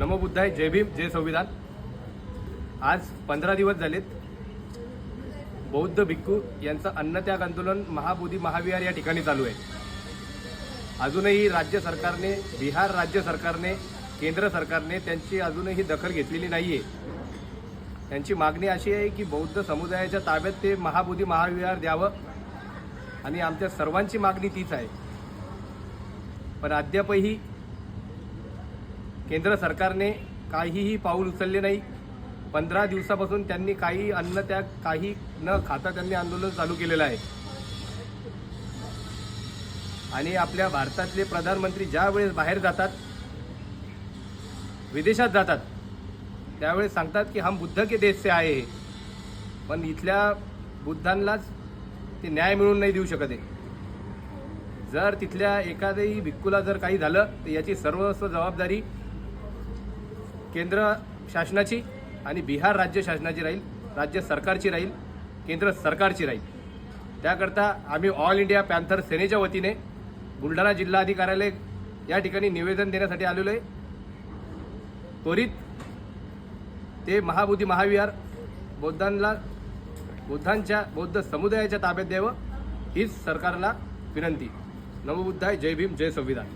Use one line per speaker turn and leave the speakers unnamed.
नमो बुद्धाय जय भीम जय संविधान. आज पंधरा दिवस झालेत. बौद्ध भिक्खू यांचं अन्नत्याग आंदोलन महाबोधी महाविहार या ठिकाणी चालू आहे. अजूनही राज्य सरकारने बिहार राज्य सरकारने केंद्र सरकारने त्यांची अजूनही दखल घेतलेली नाही आहे त्यांची मागणी अशी आहे की बौद्ध समुदायाच्या ताब्यात ते महाबोधी महाविहार द्यावं. आणि आमच्या सर्वांची मागणी तीच आहे. पण अद्यापही केंद्र सरकारने काहीही पाऊल उचलले नाही. पंधरा दिवसापासून त्यांनी काही अन्न त्याग काही न खाता त्यांनी आंदोलन चालू केलेलं आहे. आणि आपल्या भारतातले प्रधानमंत्री ज्या वेळेस बाहेर जातात विदेशात जातात त्यावेळेस सांगतात की हम बुद्ध के देश से आहे पण इथल्या बुद्धांनाच ते न्याय मिळवून नाही देऊ शकत आहे. जर तिथल्या एखाद्याही भिक्कूला जर काही झालं तर याची सर्वस्व जबाबदारी केंद्र शासनाची आणि बिहार राज्य शासनाची राहील राज्य सरकारची राहील केंद्र सरकारची राहील. त्याकरता आम्ही ऑल इंडिया पॅन्थर सेनेच्या वतीने बुलढाणा जिल्हाधिकाऱ्यालय या ठिकाणी निवेदन देण्यासाठी आलेलो आहे. त्वरित ते महाबोधी महाविहार बौद्धांना बुद्धांच्या बौद्ध समुदायाच्या ताब्यात द्यावं हीच सरकारला विनंती. नवबुद्धाय जय भीम जय संविधान.